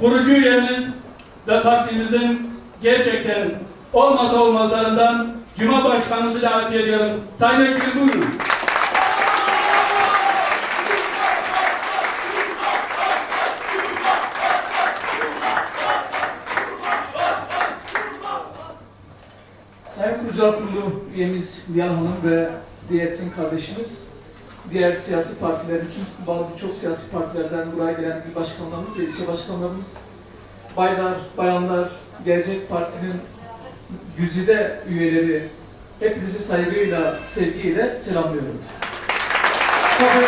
kurucu üyemiz ve partimizin gerçekten olmazsa olmazlarından Cuma Başkanımızı davet ediyorum. Sayın Ekrem buyurun. Sayın Kurucular Kurulu üyemiz Nihan Hanım ve diğer tüm kardeşimiz, diğer siyasi partiler, bütün birçok siyasi partilerden buraya gelen il başkanlarımız ve ilçe başkanlarımız, baylar, bayanlar, Gelecek Parti'nin güzide üyeleri, hepinizi saygıyla, sevgiyle selamlıyorum. Tabii,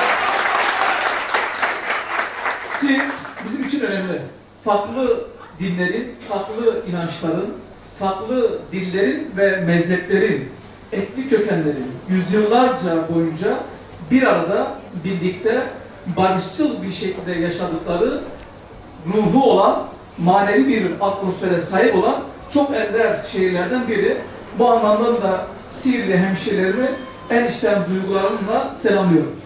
Sin bizim için önemli. Farklı dinlerin, farklı inançların, farklı dillerin ve mezheplerin, etnik kökenlerin yüzyıllarca boyunca bir arada birlikte barışçıl bir şekilde yaşadıkları ruhu olan, manevi bir atmosfere sahip olan çok ender şehirlerden biri. Bu anlamda da Siirli hemşehrilerimi en içten duygularımla selamlıyorum.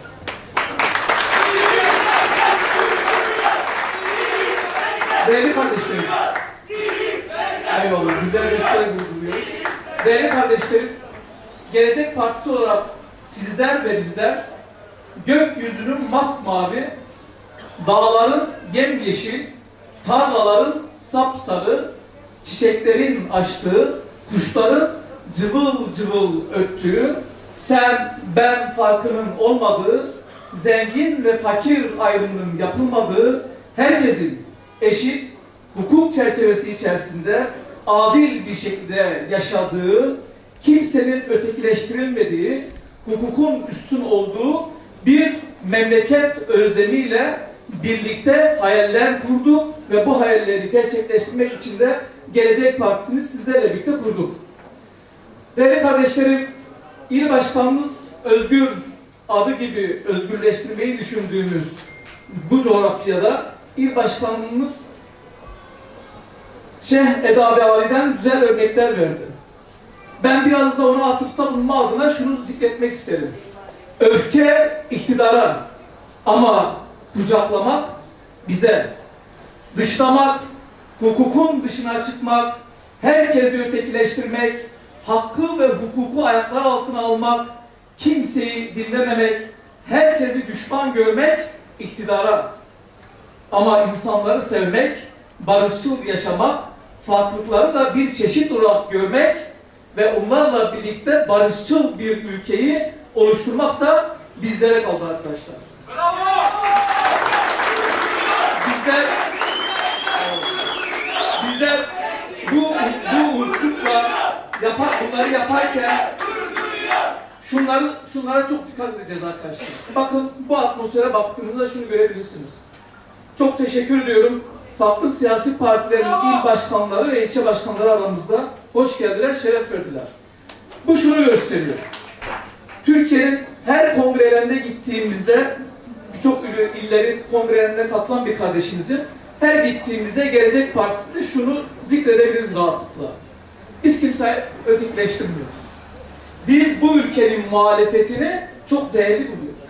Değerli kardeşlerim. Eyvallah, güzel bir sıra vurguluyoruz. Değerli kardeşlerim, Gelecek Partisi olarak sizler ve bizler gökyüzünün masmavi, dağların yemyeşil, tarlaların sapsarı, çiçeklerin açtığı, kuşların cıvıl cıvıl öttüğü, sen ben farkının olmadığı, zengin ve fakir ayrımının yapılmadığı, herkesin eşit hukuk çerçevesi içerisinde adil bir şekilde yaşadığı, kimsenin ötekileştirilmediği, hukukun üstün olduğu bir memleket özlemiyle birlikte hayaller kurduk ve bu hayalleri gerçekleştirmek için de Gelecek Partisi'ni sizlerle birlikte kurduk. Değerli kardeşlerim, il başkanımız özgür adı gibi özgürleştirmeyi düşündüğümüz bu coğrafyada il başkanımız Şeyh Edabi Ali'den güzel örnekler verdi. Ben biraz da ona atıfta bulunma adına şunu zikretmek isterim. Öfke iktidara ama kucaklamak bize. Dışlamak, hukukun dışına çıkmak, herkesi ötekileştirmek, hakkı ve hukuku ayaklar altına almak, kimseyi dinlememek, herkesi düşman görmek iktidara. Ama insanları sevmek, barışçıl yaşamak, farklılıkları da bir çeşit olarak görmek ve onlarla birlikte barışçıl bir ülkeyi oluşturmak da bizlere kaldı arkadaşlar. Bizler bizler bu bu üslupla yapar, bunları yaparken şunları şunlara çok dikkat edeceğiz arkadaşlar. Bakın bu atmosfere baktığınızda şunu görebilirsiniz. Çok teşekkür ediyorum. Farklı siyasi partilerin il başkanları ve ilçe başkanları aramızda hoş geldiler, şeref verdiler. Bu şunu gösteriyor. Türkiye'nin her kongrelerinde gittiğimizde birçok il- illerin kongrelerine katılan bir kardeşimizin her gittiğimizde Gelecek Partisi'nde şunu zikredebiliriz rahatlıkla. Biz kimseyi ötekileştirmiyoruz. Biz bu ülkenin muhalefetini çok değerli buluyoruz.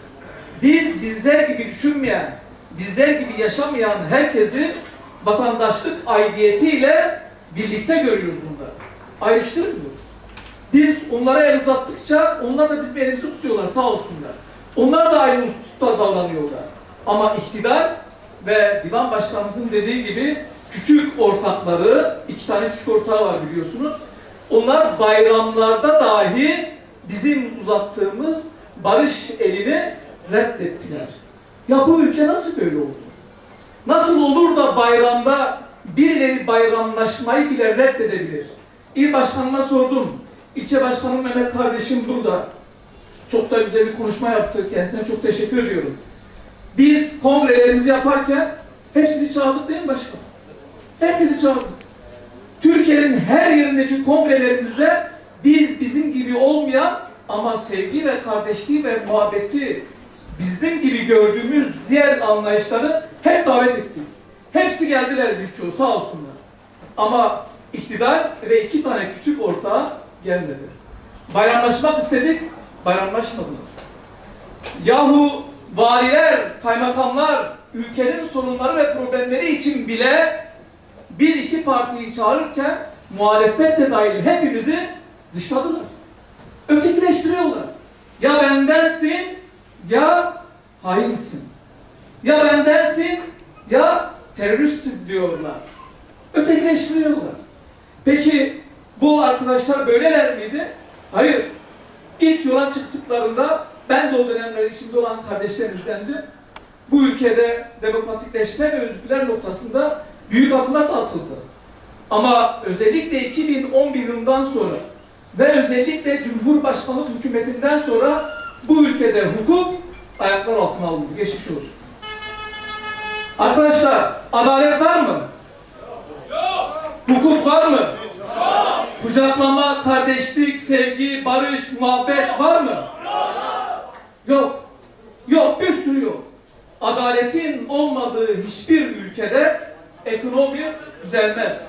Biz bizler gibi düşünmeyen, bizler gibi yaşamayan herkesi vatandaşlık aidiyetiyle birlikte görüyoruz bunları. Ayrıştırmıyoruz. Biz onlara el uzattıkça onlar da bizim elimizi tutuyorlar sağ olsunlar. Onlar da aynı uslupta davranıyorlar. Ama iktidar ve divan başkanımızın dediği gibi küçük ortakları, iki tane küçük ortağı var biliyorsunuz. Onlar bayramlarda dahi bizim uzattığımız barış elini reddettiler. Ya bu ülke nasıl böyle oldu? Nasıl olur da bayramda birileri bayramlaşmayı bile reddedebilir? İl başkanıma sordum. İlçe başkanım Mehmet kardeşim burada. Çok da güzel bir konuşma yaptı. Kendisine çok teşekkür ediyorum. Biz kongrelerimizi yaparken hepsini çağırdık değil mi başkan? Herkesi çağırdık. Türkiye'nin her yerindeki kongrelerimizde biz bizim gibi olmayan ama sevgi ve kardeşliği ve muhabbeti bizim gibi gördüğümüz diğer anlayışları hep davet ettik. Hepsi geldiler birçoğu sağ olsunlar. Ama iktidar ve iki tane küçük ortağı gelmedi. Bayramlaşmak istedik, bayramlaşmadılar. Yahu valiler, kaymakamlar, ülkenin sorunları ve problemleri için bile bir iki partiyi çağırırken muhalefet de dahil hepimizi dışladılar. Ötekileştiriyorlar. Ya bendensin ya hainsin. Ya bendensin ya teröristsin diyorlar. Ötekileştiriyorlar. Peki bu arkadaşlar böyleler miydi? Hayır. İlk yola çıktıklarında ben de o dönemler içinde olan kardeşlerimizdendi. Bu ülkede demokratikleşme ve özgürler noktasında büyük adımlar da atıldı. Ama özellikle 2011 yılından sonra ve özellikle Cumhurbaşkanlık hükümetinden sonra bu ülkede hukuk ayaklar altına alındı. Geçmiş olsun. Arkadaşlar adalet var mı? Hukuk var mı? Kucaklama, kardeşlik, sevgi, barış, muhabbet var mı? Yok. Yok, bir sürü yok. Adaletin olmadığı hiçbir ülkede ekonomi düzelmez.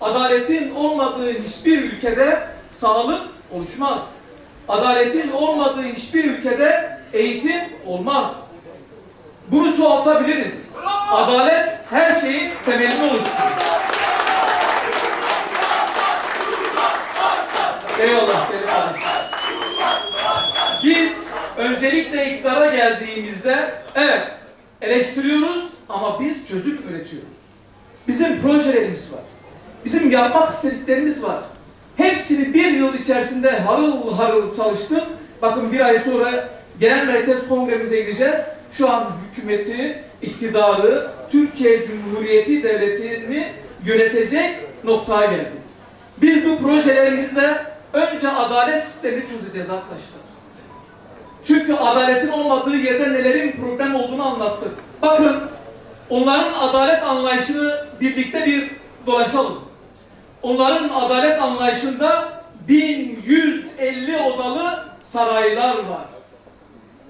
Adaletin olmadığı hiçbir ülkede sağlık oluşmaz. Adaletin olmadığı hiçbir ülkede eğitim olmaz. Bunu çoğaltabiliriz. Adalet her şeyin temelini oluşturur. Eyvallah. Biz öncelikle iktidara geldiğimizde evet eleştiriyoruz ama biz çözüm üretiyoruz. Bizim projelerimiz var. Bizim yapmak istediklerimiz var. Hepsini bir yıl içerisinde harıl harıl çalıştım. Bakın bir ay sonra genel merkez kongremize gideceğiz. Şu an hükümeti, iktidarı, Türkiye Cumhuriyeti Devleti'ni yönetecek noktaya geldik. Biz bu projelerimizle önce adalet sistemini çözeceğiz arkadaşlar. Çünkü adaletin olmadığı yerde nelerin problem olduğunu anlattık. Bakın onların adalet anlayışını birlikte bir dolaşalım. Onların adalet anlayışında 1150 odalı saraylar var.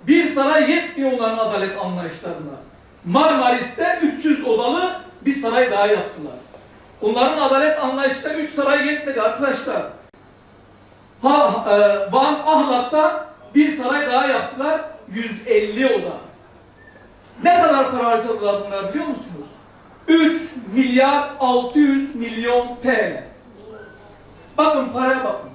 Bir saray yetmiyor onların adalet anlayışlarına. Marmaris'te 300 odalı bir saray daha yaptılar. Onların adalet anlayışında 3 saray yetmedi arkadaşlar. Ha, e, Van Ahlat'ta bir saray daha yaptılar. 150 oda. Ne kadar para harcadılar bunlar biliyor musunuz? 3 milyar 600 milyon TL. Bakın paraya bakın.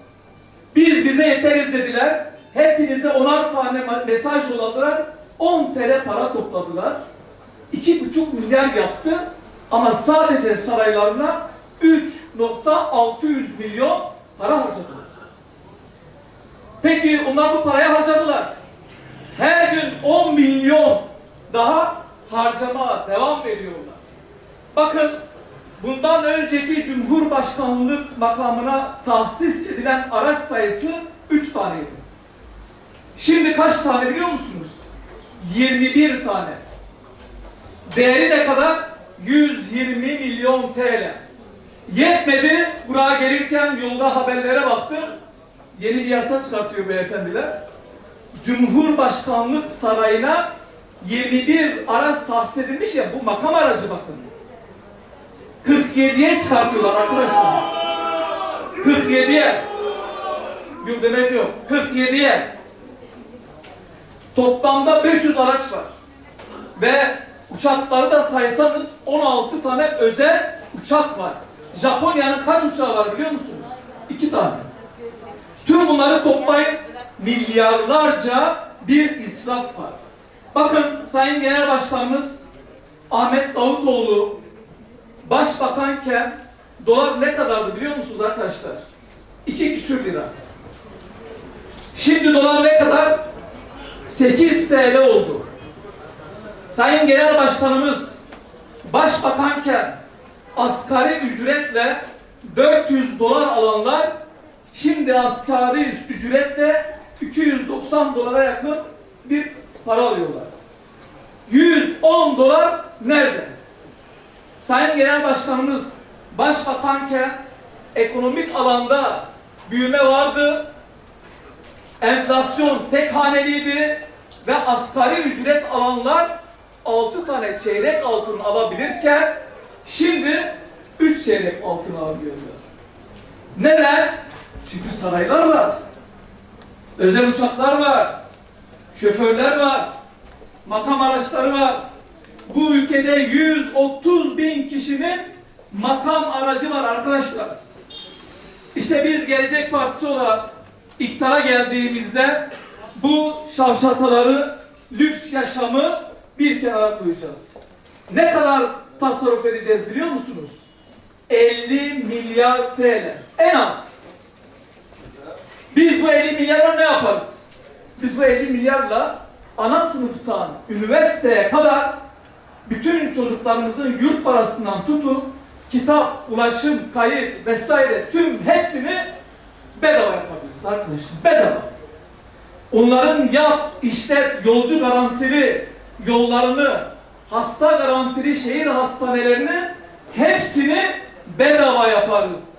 Biz bize yeteriz dediler. Hepinize onar tane mesaj yolladılar. 10 TL para topladılar. 2,5 milyar yaptı. Ama sadece saraylarına 3.600 milyon para harcadılar. Peki onlar bu parayı harcadılar. Her gün 10 milyon daha harcama devam ediyorlar. Bakın bundan önceki Cumhurbaşkanlık makamına tahsis edilen araç sayısı 3 taneydi. Şimdi kaç tane biliyor musunuz? 21 tane. Değeri ne kadar? 120 milyon TL. Yetmedi. Buraya gelirken yolda haberlere baktım. Yeni bir yasa çıkartıyor beyefendiler. Cumhurbaşkanlık sarayına 21 araç tahsis edilmiş ya bu makam aracı bakın. 47'ye çıkartıyorlar arkadaşlar. 47'ye. Yok demek yok. 47'ye. Toplamda 500 araç var. Ve uçakları da saysanız 16 tane özel uçak var. Japonya'nın kaç uçağı var biliyor musunuz? 2 tane. Tüm bunları toplayın milyarlarca bir israf var. Bakın Sayın Genel Başkanımız Ahmet Davutoğlu başbakanken dolar ne kadardı biliyor musunuz arkadaşlar? 2 küsür lira. Şimdi dolar ne kadar? 8 TL oldu. Sayın Genel Başkanımız başbakanken asgari ücretle 400 dolar alanlar şimdi asgari ücretle 290 dolara yakın bir para alıyorlar. 110 dolar nerede? Sayın Genel Başkanımız başbakanken ekonomik alanda büyüme vardı. Enflasyon tek haneliydi ve asgari ücret alanlar 6 tane çeyrek altın alabilirken şimdi 3 çeyrek altın alabiliyorlar. Neden? Çünkü saraylar var. Özel uçaklar var. Şoförler var. Makam araçları var. Bu ülkede 130 bin kişinin makam aracı var arkadaşlar. İşte biz Gelecek Partisi olarak iktidara geldiğimizde bu şavşataları, lüks yaşamı bir kenara koyacağız. Ne kadar tasarruf edeceğiz biliyor musunuz? 50 milyar TL. En az. Biz bu 50 milyarla ne yaparız? Biz bu 50 milyarla ana sınıftan üniversiteye kadar bütün çocuklarımızın yurt parasından tutun kitap, ulaşım, kayıt vesaire tüm hepsini bedava yapabiliriz arkadaşlar. Bedava. Onların yap, işlet, yolcu garantili yollarını, hasta garantili şehir hastanelerini hepsini bedava yaparız.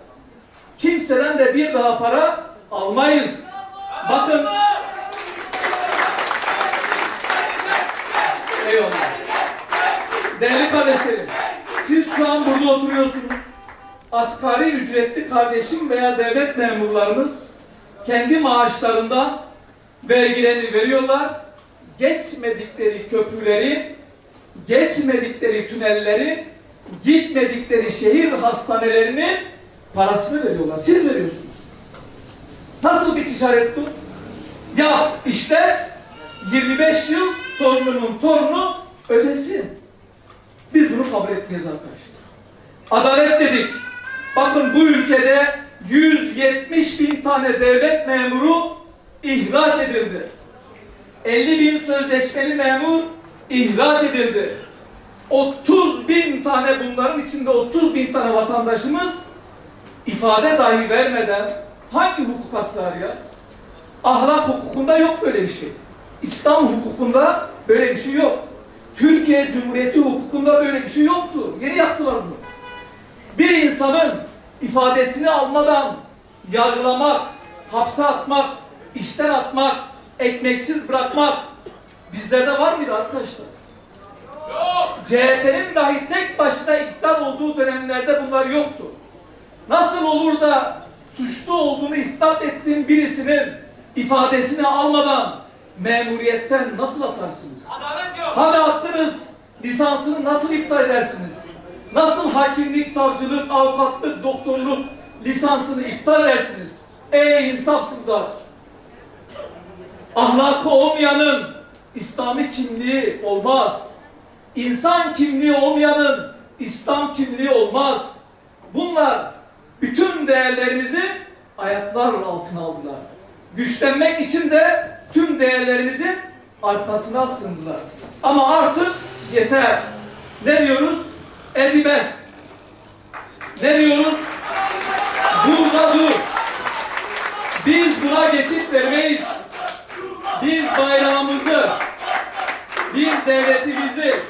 Kimseden de bir daha para almayız. Bakın. Eyvallah. Değerli kardeşlerim, siz şu an burada oturuyorsunuz. Asgari ücretli kardeşim veya devlet memurlarımız kendi maaşlarından vergilerini veriyorlar. Geçmedikleri köprüleri, geçmedikleri tünelleri, gitmedikleri şehir hastanelerini parasını veriyorlar. Siz veriyorsunuz. Nasıl bir ticaret bu? Ya işte 25 yıl torununun torunu ödesin. Biz bunu kabul etmeyiz arkadaşlar. Adalet dedik. Bakın bu ülkede 170 bin tane devlet memuru ihraç edildi. 50 bin sözleşmeli memur ihraç edildi. 30 bin tane bunların içinde 30 bin tane vatandaşımız ifade dahi vermeden hangi hukuk sığar ya? Ahlak hukukunda yok böyle bir şey. İslam hukukunda böyle bir şey yok. Türkiye Cumhuriyeti hukukunda böyle bir şey yoktu. Yeni yaptılar bunu. Bir insanın ifadesini almadan yargılamak, hapse atmak, işten atmak, ekmeksiz bırakmak bizlerde var mıydı arkadaşlar? CHP'nin dahi tek başına iktidar olduğu dönemlerde bunlar yoktu. Nasıl olur da suçlu olduğunu ispat ettiğin birisinin ifadesini almadan memuriyetten nasıl atarsınız? Hadi attınız, lisansını nasıl iptal edersiniz? Nasıl hakimlik, savcılık, avukatlık, doktorluk lisansını iptal edersiniz? Ey insafsızlar! Ahlakı olmayanın İslami kimliği olmaz. İnsan kimliği olmayanın İslam kimliği olmaz. Bunlar bütün değerlerimizi ayaklar altına aldılar. Güçlenmek için de tüm değerlerimizin arkasına sığındılar. Ama artık yeter. Ne diyoruz? Erimez. Ne diyoruz? Burada dur. Biz buna geçit vermeyiz. Biz bayrağımızı, biz devletimizi,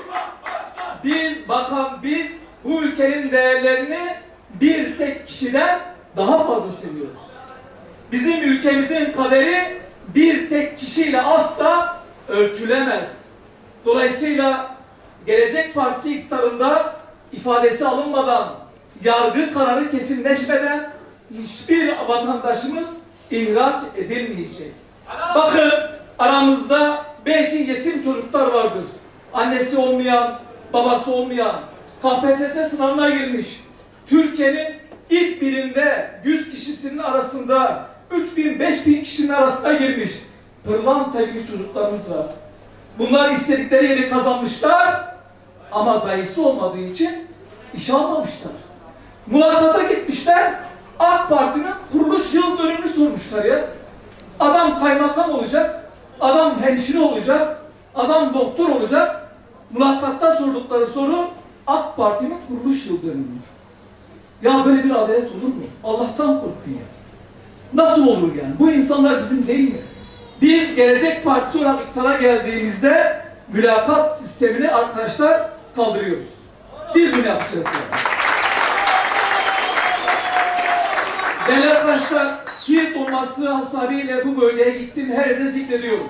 biz bakan biz bu ülkenin değerlerini bir tek kişiden daha fazla seviyoruz. Bizim ülkemizin kaderi bir tek kişiyle asla ölçülemez. Dolayısıyla Gelecek Partisi iktidarında ifadesi alınmadan, yargı kararı kesinleşmeden hiçbir vatandaşımız ihraç edilmeyecek. Bakın aramızda belki yetim çocuklar vardır. Annesi olmayan, babası olmayan, KPSS sınavına girmiş. Türkiye'nin ilk birinde 100 kişisinin arasında 3000 5000 kişinin arasına girmiş. Pırlanta gibi çocuklarımız var. Bunlar istedikleri yeri kazanmışlar ama dayısı olmadığı için iş almamışlar. Mülakata gitmişler. AK Parti'nin kuruluş yıl dönümünü sormuşlar ya. Adam kaymakam olacak, adam hemşire olacak, adam doktor olacak. Mülakatta sordukları soru AK Parti'nin kuruluş yıl dönümü. Ya böyle bir adalet olur mu? Allah'tan korkun ya. Nasıl olur yani? Bu insanlar bizim değil mi? Biz Gelecek Partisi olarak iktidara geldiğimizde mülakat sistemini arkadaşlar kaldırıyoruz. Biz bunu yapacağız yani. Değerli arkadaşlar, Siirt olması hasabiyle bu bölgeye gittim, her yerde zikrediyorum.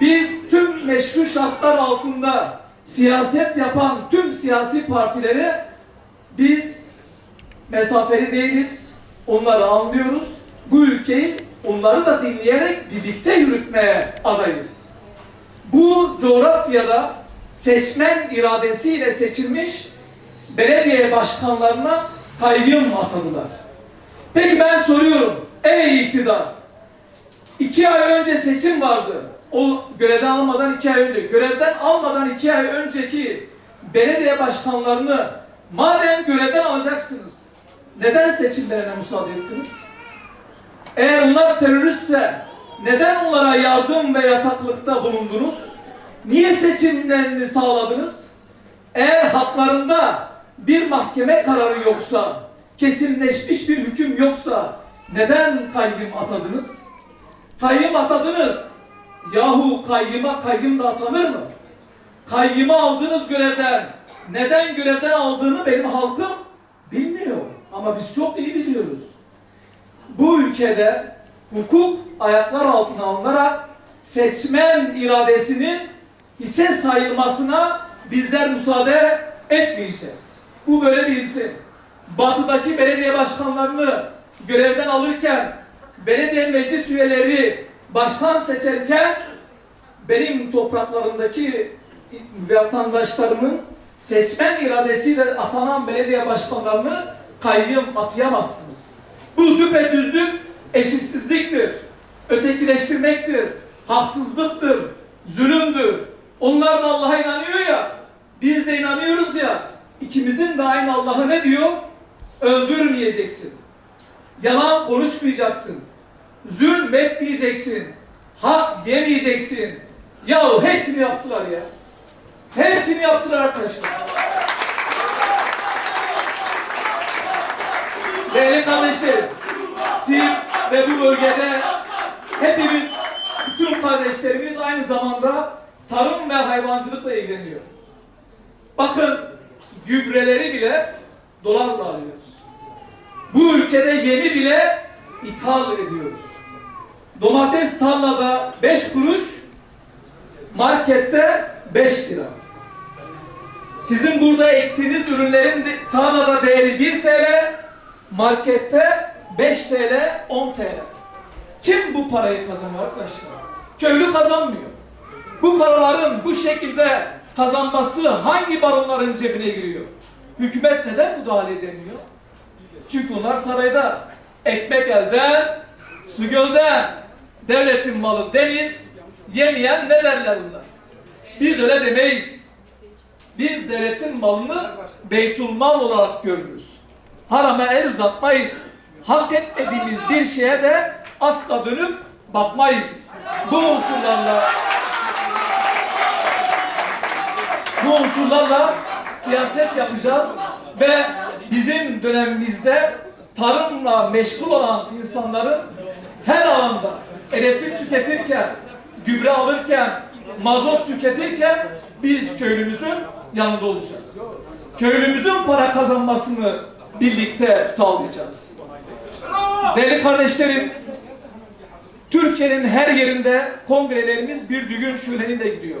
Biz tüm meşru şartlar altında siyaset yapan tüm siyasi partilere biz mesafeli değiliz, onları anlıyoruz. Bu ülkeyi onları da dinleyerek birlikte yürütmeye adayız. Bu coğrafyada seçmen iradesiyle seçilmiş belediye başkanlarına kayyum atadılar. Peki ben soruyorum, ey iktidar, iki ay önce seçim vardı. O görevden almadan iki ay önce, görevden almadan iki ay önceki belediye başkanlarını madem görevden alacaksınız, neden seçimlerine müsaade ettiniz? Eğer onlar teröristse neden onlara yardım ve yataklıkta bulundunuz? Niye seçimlerini sağladınız? Eğer haklarında bir mahkeme kararı yoksa, kesinleşmiş bir hüküm yoksa neden kayyım atadınız? Kayyım atadınız. Yahu kayyıma kayyım da atanır mı? Kayyımı aldığınız görevden neden görevden aldığını benim halkım bilmiyor. Ama biz çok iyi biliyoruz. Bu ülkede hukuk ayaklar altına alınarak seçmen iradesinin hiçe sayılmasına bizler müsaade etmeyeceğiz. Bu böyle bilsin. Batıdaki belediye başkanlarını görevden alırken belediye meclis üyeleri başkan seçerken benim topraklarımdaki vatandaşlarımın seçmen iradesiyle atanan belediye başkanlarını kayyım atayamazsınız. Bu düpedüzlük eşitsizliktir, ötekileştirmektir, haksızlıktır, zulümdür. Onlar da Allah'a inanıyor ya, biz de inanıyoruz ya, ikimizin de aynı Allah'ı ne diyor? Öldürmeyeceksin. Yalan konuşmayacaksın. Zulmetmeyeceksin. Hak yemeyeceksin. Yahu hepsini yaptılar ya. Hepsini yaptılar arkadaşlar. Değerli kardeşlerim, siz ve bu bölgede hepimiz, bütün kardeşlerimiz aynı zamanda tarım ve hayvancılıkla ilgileniyor. Bakın gübreleri bile dolarla alıyoruz. Bu ülkede yemi bile ithal ediyoruz. Domates tarlada 5 kuruş, markette 5 lira. Sizin burada ektiğiniz ürünlerin tarlada değeri 1 TL, markette 5 TL, 10 TL. Kim bu parayı kazanıyor arkadaşlar? Köylü kazanmıyor. Bu paraların bu şekilde kazanması hangi baronların cebine giriyor? Hükümet neden müdahale edemiyor? Çünkü onlar sarayda. Ekmek elde, su gölde. Devletin malı deniz, yemeyen ne derler bunlar? Biz öyle demeyiz. Biz devletin malını beytulmal olarak görürüz. Harama el uzatmayız. Hak etmediğimiz bir şeye de asla dönüp bakmayız. Bu unsurlarla bu unsurlarla siyaset yapacağız ve bizim dönemimizde tarımla meşgul olan insanların her alanda elektrik tüketirken, gübre alırken, mazot tüketirken biz köylümüzün yanında olacağız. Köylümüzün para kazanmasını birlikte sağlayacağız. Değerli kardeşlerim, Türkiye'nin her yerinde kongrelerimiz bir düğün şöleninde gidiyor.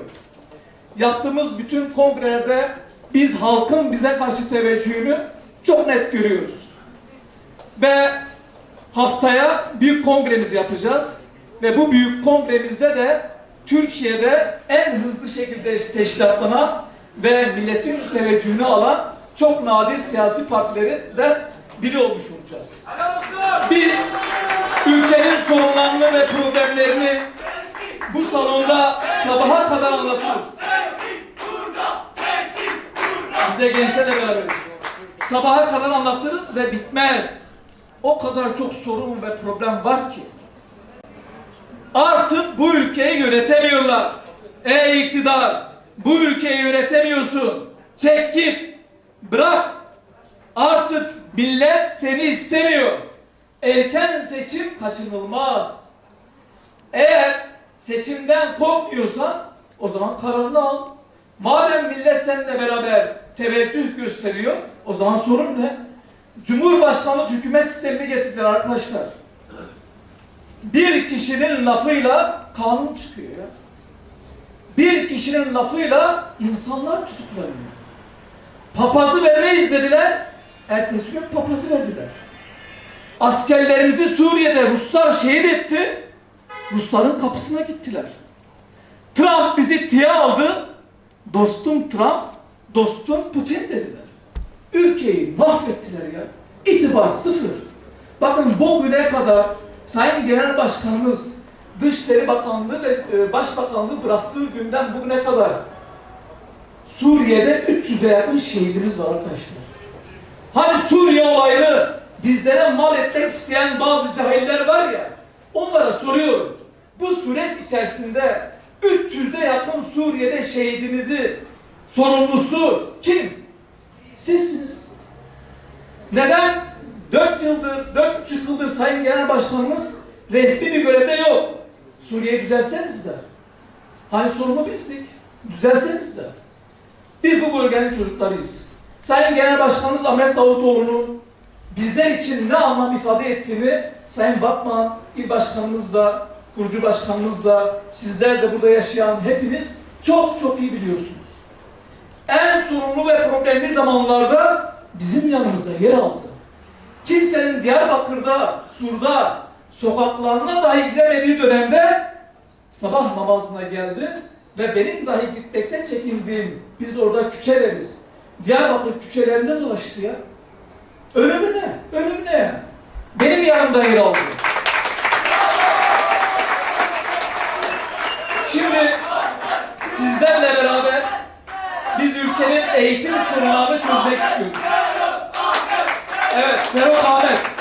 Yaptığımız bütün kongrelerde biz halkın bize karşı teveccühünü çok net görüyoruz. Ve haftaya büyük kongremizi yapacağız. Ve bu büyük kongremizde de Türkiye'de en hızlı şekilde teşkilatlanan ve milletin teveccühünü alan çok nadir siyasi partileri de biri olmuş olacağız. Biz ülkenin sorunlarını ve problemlerini bu salonda sabaha kadar anlatırız. Biz de gençlerle beraberiz. Sabaha kadar anlatırız ve bitmez. O kadar çok sorun ve problem var ki. Artık bu ülkeyi yönetemiyorlar. Ey iktidar, bu ülkeyi yönetemiyorsun. Çek git. Bırak. Artık millet seni istemiyor. Erken seçim kaçınılmaz. Eğer seçimden korkmuyorsan o zaman kararını al. Madem millet seninle beraber teveccüh gösteriyor, o zaman sorun ne? Cumhurbaşkanlık hükümet sistemini getirdiler arkadaşlar. Bir kişinin lafıyla kanun çıkıyor ya. Bir kişinin lafıyla insanlar tutuklanıyor. Papazı vermeyiz dediler. Ertesi gün papazı verdiler. Askerlerimizi Suriye'de Ruslar şehit etti. Rusların kapısına gittiler. Trump bizi tiye aldı. dostum Trump, dostum Putin dediler. Ülkeyi mahvettiler ya. İtibar sıfır. Bakın bugüne kadar Sayın Genel Başkanımız Dışişleri Bakanlığı ve e, Başbakanlığı bıraktığı günden bugüne kadar Suriye'de 300'e yakın şehidimiz var arkadaşlar. Hani Suriye olayını bizlere mal etmek isteyen bazı cahiller var ya, onlara soruyorum. Bu süreç içerisinde 300'e yakın Suriye'de şehidimizi sorumlusu kim? Sizsiniz. Neden? 4 yıldır, 4,5 yıldır Sayın Genel Başkanımız resmi bir görevde yok. Suriye'yi düzelseniz de. Hani sorumlu bizdik. Düzelseniz de. Biz bu bölgenin çocuklarıyız. Sayın Genel Başkanımız Ahmet Davutoğlu'nun bizler için ne anlam ifade ettiğini Sayın Batman İl Başkanımız da, kurucu başkanımız da, sizler de burada yaşayan hepiniz çok çok iyi biliyorsunuz. En sorunlu ve problemli zamanlarda bizim yanımızda yer aldı. Kimsenin Diyarbakır'da, Sur'da, sokaklarına dahi gidemediği dönemde sabah namazına geldi ve benim dahi gitmekte çekindiğim, biz orada küçeleriz. Diyarbakır küçelerinde dolaştı ya. Ölümüne, ölümüne. Benim yanımda yer aldı. Şimdi sizlerle beraber biz ülkenin eğitim sorunlarını çözmek istiyoruz. Evet, Ferhat Ahmet.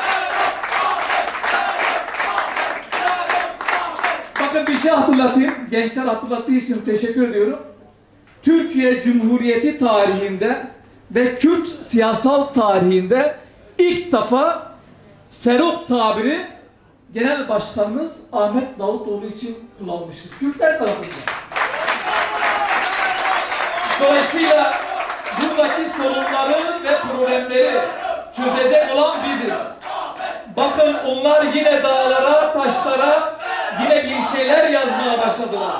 Bakın bir şey hatırlatayım. Gençler hatırlattığı için teşekkür ediyorum. Türkiye Cumhuriyeti tarihinde ve Kürt siyasal tarihinde ilk defa serok tabiri Genel Başkanımız Ahmet Davutoğlu için kullanmıştır. Kürtler tarafından. Dolayısıyla buradaki sorunları ve problemleri çözecek olan biziz. Bakın onlar yine dağlara, taşlara yine bir şeyler yazmaya başladılar.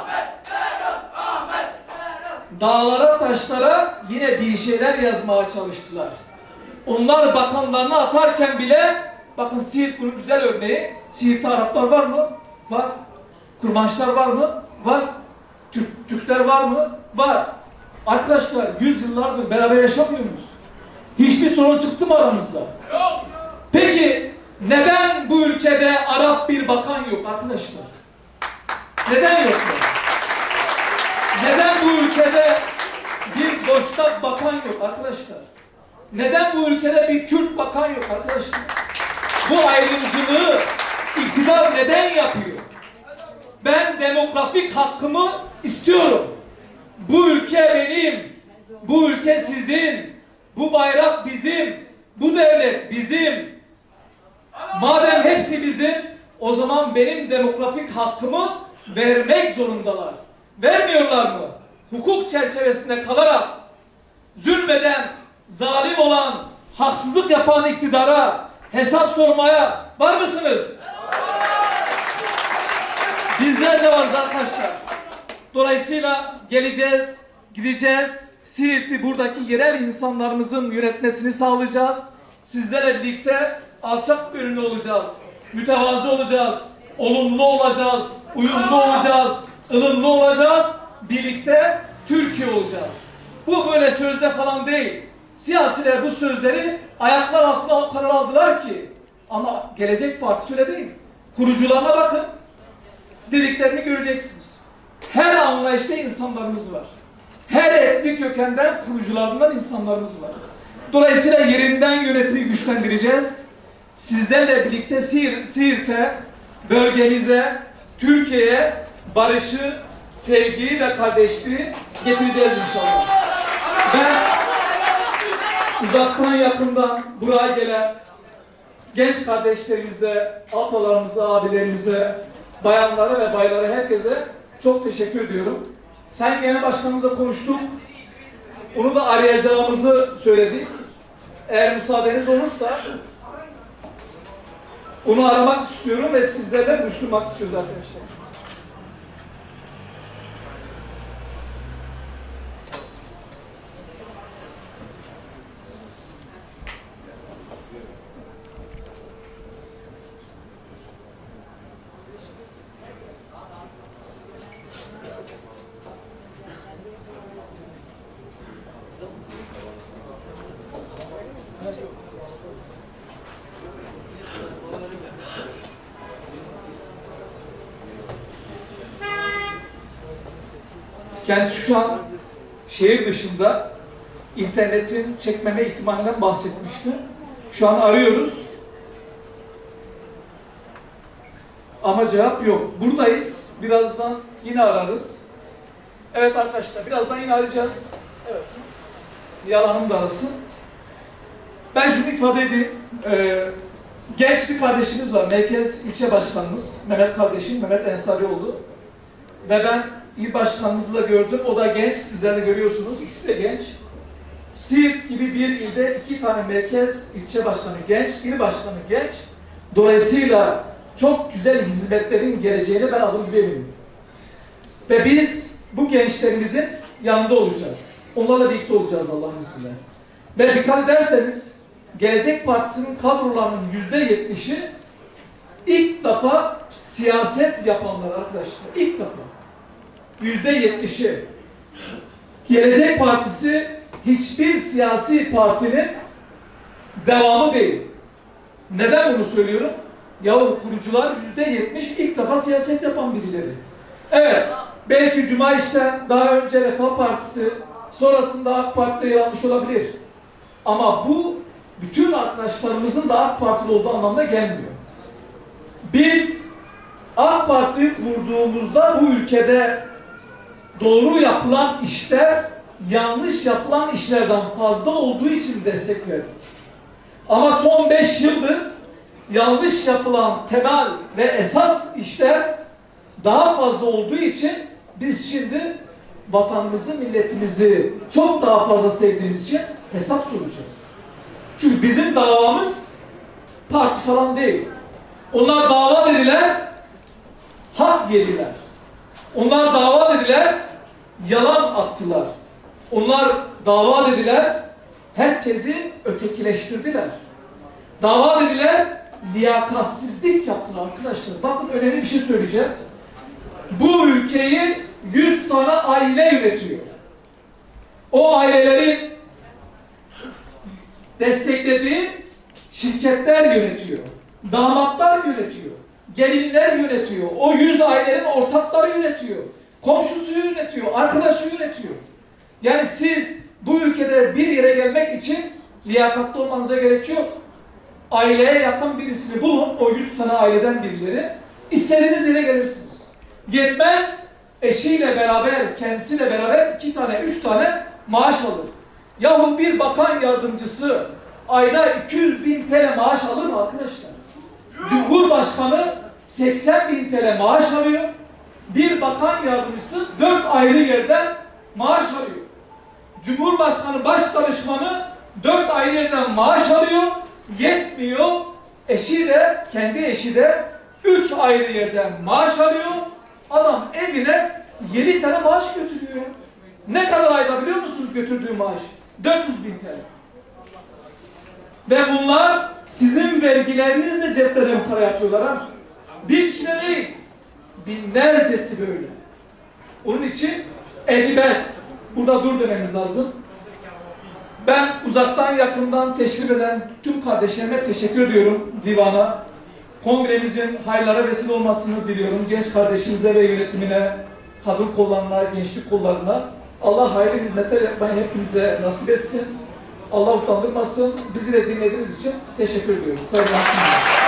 Dağlara, taşlara yine bir şeyler yazmaya çalıştılar. Onlar bakanlarını atarken bile bakın Siirt bunun güzel örneği. Siirt'te Araplar var mı? Var. Kurmançlar var mı? Var. Türk, Türkler var mı? Var. Arkadaşlar yüzyıllardır beraber yaşamıyor muyuz? Hiçbir sorun çıktı mı aramızda? Yok. Peki neden bu ülkede Arap bir bakan yok arkadaşlar? Neden yok? Neden bu ülkede bir boşta bakan yok arkadaşlar? Neden bu ülkede bir Kürt bakan yok arkadaşlar? Bu ayrımcılığı iktidar neden yapıyor? Ben demografik hakkımı istiyorum. Bu ülke benim. Bu ülke sizin. Bu bayrak bizim. Bu devlet bizim. Madem hepsi bizim, o zaman benim demografik hakkımı vermek zorundalar. Vermiyorlar mı? Hukuk çerçevesinde kalarak zulmeden, zalim olan, haksızlık yapan iktidara hesap sormaya var mısınız? Bizler de varız arkadaşlar. Dolayısıyla geleceğiz, gideceğiz. Siirt'i buradaki yerel insanlarımızın yönetmesini sağlayacağız. Sizlerle birlikte alçak gönüllü olacağız. Mütevazı olacağız. Olumlu olacağız. Uyumlu olacağız. ılımlı olacağız. Birlikte Türkiye olacağız. Bu böyle sözde falan değil. Siyasiler bu sözleri ayaklar altına karar aldılar ki. Ama Gelecek Partisi öyle değil. Kurucularına bakın. Dediklerini göreceksiniz. Her anlayışta insanlarımız var. Her etnik kökenden kurucularından insanlarımız var. Dolayısıyla yerinden yönetimi güçlendireceğiz. Sizlerle birlikte Siir, Siirt'e, bölgemize, Türkiye'ye barışı, sevgiyi ve kardeşliği getireceğiz inşallah. Ben uzaktan yakından buraya gelen genç kardeşlerimize, ablalarımıza, abilerimize, bayanlara ve baylara herkese çok teşekkür ediyorum. Sayın Genel Başkanımızla konuştuk. Onu da arayacağımızı söyledik. Eğer müsaadeniz olursa onu aramak istiyorum ve sizlerle buluşturmak istiyoruz arkadaşlar. Şu an şehir dışında internetin çekmeme ihtimalinden bahsetmişti. Şu an arıyoruz. Ama cevap yok. Buradayız. Birazdan yine ararız. Evet arkadaşlar birazdan yine arayacağız. Evet. Yalanım da arasın. Ben şunu ifade edeyim. Ee, genç bir kardeşimiz var. Merkez ilçe başkanımız. Mehmet kardeşim. Mehmet Ensarioğlu. Ve ben il başkanımızı da gördüm. O da genç. Sizler de görüyorsunuz. İkisi de genç. Siirt gibi bir ilde iki tane merkez ilçe başkanı genç, il başkanı genç. Dolayısıyla çok güzel hizmetlerin geleceğine ben adım gibi eminim. Ve biz bu gençlerimizin yanında olacağız. Onlarla birlikte olacağız Allah'ın izniyle. Ve dikkat ederseniz Gelecek Partisi'nin kadrolarının yüzde yetmişi ilk defa siyaset yapanlar arkadaşlar. İlk defa. Yüzde yetmişi. Gelecek Partisi hiçbir siyasi partinin devamı değil. Neden bunu söylüyorum? Yahu kurucular yüzde yetmiş ilk defa siyaset yapan birileri. Evet, belki Cuma işte daha önce Refah Partisi, sonrasında AK Parti'de yer almış olabilir. Ama bu bütün arkadaşlarımızın da AK Partili olduğu anlamına gelmiyor. Biz AK Parti'yi kurduğumuzda bu ülkede doğru yapılan işler yanlış yapılan işlerden fazla olduğu için destek verdik. Ama son 5 yıldır yanlış yapılan temel ve esas işler daha fazla olduğu için biz şimdi vatanımızı, milletimizi çok daha fazla sevdiğimiz için hesap soracağız. Çünkü bizim davamız parti falan değil. Onlar dava dediler, hak yediler. Onlar dava dediler, yalan attılar. Onlar dava dediler, herkesi ötekileştirdiler. Dava dediler, liyakatsizlik yaptılar arkadaşlar. Bakın önemli bir şey söyleyeceğim. Bu ülkeyi 100 tane aile yönetiyor. O ailelerin desteklediği şirketler yönetiyor. Damatlar yönetiyor. Gelinler yönetiyor. O 100 ailenin ortakları yönetiyor. Komşusu yönetiyor. Arkadaşı yönetiyor. Yani siz bu ülkede bir yere gelmek için liyakatlı olmanıza gerek yok. Aileye yakın birisini bulun, o 100 tane aileden birileri. İstediğiniz yere gelirsiniz. Yetmez, eşiyle beraber, kendisiyle beraber iki tane, üç tane maaş alır. Yahu bir bakan yardımcısı ayda 200 bin TL maaş alır mı arkadaşlar? Cumhurbaşkanı 80 bin TL maaş alıyor. Bir bakan yardımcısı 4 ayrı yerden maaş alıyor. Cumhurbaşkanı baş danışmanı 4 ayrı yerden maaş alıyor. Yetmiyor. Eşi de, kendi eşi de 3 ayrı yerden maaş alıyor. Adam evine 7 tane maaş götürüyor. Ne kadar ayda biliyor musunuz götürdüğü maaş? 400 bin TL. Ve bunlar sizin vergilerinizle ceplerine para yatıyorlar ha. Bir kişi de değil. Binlercesi böyle. Onun için elbez. Burada dur dememiz lazım. Ben uzaktan yakından teşrif eden tüm kardeşlerime teşekkür ediyorum divana. Kongremizin hayırlara vesile olmasını diliyorum. Genç kardeşimize ve yönetimine, kadın kollarına, gençlik kollarına. Allah hayırlı hizmetler yapmayı hepimize nasip etsin. Allah utandırmasın. Bizi de dinlediğiniz için teşekkür ediyorum. Saygılar.